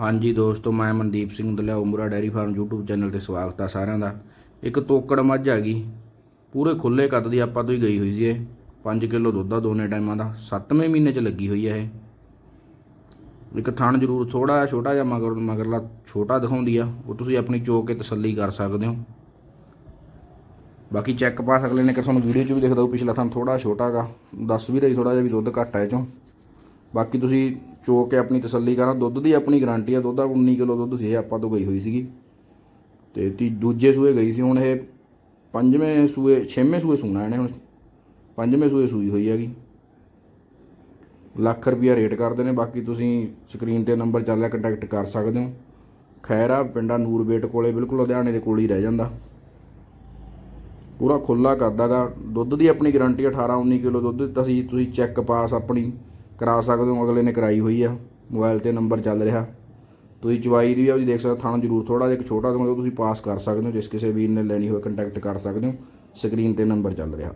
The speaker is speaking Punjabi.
ਹਾਂਜੀ ਦੋਸਤੋ, ਮੈਂ Mandeep Singh Dalia Umra dairy farm YouTube channel ਤੇ ਸਵਾਗਤ ਆ ਸਾਰਿਆਂ ਦਾ। ਇੱਕ ਤੋਕੜ ਮੱਝ ਆ ਗਈ। ਪੂਰੇ ਖੁੱਲੇ ਕੱਦ ਦੀ ਆਪਾਂ ਤੋਂ ਹੀ ਗਈ ਹੋਈ ਸੀ ਇਹ। 5 ਕਿਲੋ ਦੁੱਧ ਆ ਦੋਨੇ ਟਾਈਮਾਂ ਦਾ। 7ਵੇਂ ਮਹੀਨੇ 'ਚ ਲੱਗੀ ਹੋਈ ਹੈ ਇਹ। ਇੱਕ ਥਣ ਜ਼ਰੂਰ ਥੋੜਾ ਜਿਹਾ, ਛੋਟਾ ਜਿਹਾ ਮਗਰ, ਮਗਰਲਾ ਛੋਟਾ ਦਿਖਾਉਂਦੀ ਆ। ਉਹ ਤੁਸੀਂ ਆਪਣੀ ਚੋਕ ਕੇ ਤਸੱਲੀ ਕਰ ਸਕਦੇ ਹੋ। ਬਾਕੀ ਚੈੱਕ ਪਾਸ ਅਗਲੇ ਨੇ ਕਿ ਤੁਹਾਨੂੰ ਵੀਡੀਓ 'ਚ ਵੀ ਦਿਖਦਾ ਉਹ ਪਿਛਲਾ ਥਣ ਥੋੜਾ ਛੋਟਾ ਗਾ। ਦੱਸ ਵੀ ਰਹੀ ਥੋੜਾ ਜਿਹਾ ਵੀ ਦੁੱਧ ਘੱਟ ਹੈ ਇਹ 'ਚੋਂ। ਬਾਕੀ ਤੁਸੀਂ ਚੋ ਕੇ ਆਪਣੀ ਤਸੱਲੀ ਕਰਾਂ। ਦੁੱਧ ਦੀ ਆਪਣੀ ਗਾਰੰਟੀ ਆ, ਦੁੱਧ ਦਾ 19 ਕਿਲੋ ਦੁੱਧ ਸੀ, ਇਹ ਆਪਾਂ ਤੋਂ ਗਈ ਹੋਈ ਸੀਗੀ। ਤੇ ਤੀ ਦੂਜੇ ਸੂਏ ਗਈ ਸੀ, ਹੁਣ ਇਹ ਪੰਜਵੇਂ ਸੂਏ, ਛੇਵੇਂ ਸੂਏ ਸੂਣਾ ਇਹਨੇ ਹੁਣ। ਪੰਜਵੇਂ ਸੂਏ ਸੂਈ ਹੋਈ ਹੈਗੀ। ਲੱਖ ਰੁਪਿਆ ਰੇਟ ਕਰਦੇ ਨੇ, ਬਾਕੀ ਤੁਸੀਂ ਸਕਰੀਨ ਤੇ ਨੰਬਰ ਚੱਲ ਰਿਹਾ ਕੰਟੈਕਟ ਕਰ ਸਕਦੇ ਹੋ। ਖੈਰਾ ਪਿੰਡਾ ਨੂਰਬੇਟ ਕੋਲੇ ਬਿਲਕੁਲ ਲੁਧਿਆਣੇ ਦੇ ਕੋਲ ਹੀ ਰਹਿ ਜਾਂਦਾ। ਪੂਰਾ ਖੁੱਲਾ ਕਰਦਾਗਾ ਦੁੱਧ ਦੀ ਆਪਣੀ ਗਾਰੰਟੀ 18 19 ਕਿਲੋ ਦੁੱਧ ਤੁਸੀਂ ਤੁਸੀਂ ਚੈੱਕ ਪਾਸ ਆਪਣੀ ਕਰਾ ਸਕਦੇ ਹੋ ਅਗਲੇ ਨੇ ਕਰਾਈ ਹੋਈ ਆ ਮੋਬਾਈਲ ਤੇ ਨੰਬਰ ਚੱਲ ਰਿਹਾ। ਤੁਸੀਂ ਚਵਾਈ ਦੀ ਵੀ ਆਪਦੀ ਦੇਖ ਸਕਦੇ ਹੋ, ਥਣ ਜ਼ਰੂਰ ਥੋੜਾ ਜਿਹਾ ਇੱਕ ਛੋਟਾ ਦਵਾਂਗੇ ਤੁਸੀਂ ਪਾਸ ਕਰ ਸਕਦੇ ਹੋ ਜਿਸ ਕਿਸੇ ਵੀਰ ਨੇ ਲੈਣੀ ਹੋਵੇ ਕੰਟੈਕਟ ਕਰ ਸਕਦੇ ਹੋ। ਸਕਰੀਨ ਤੇ ਨੰਬਰ ਚੱਲ ਰਿਹਾ।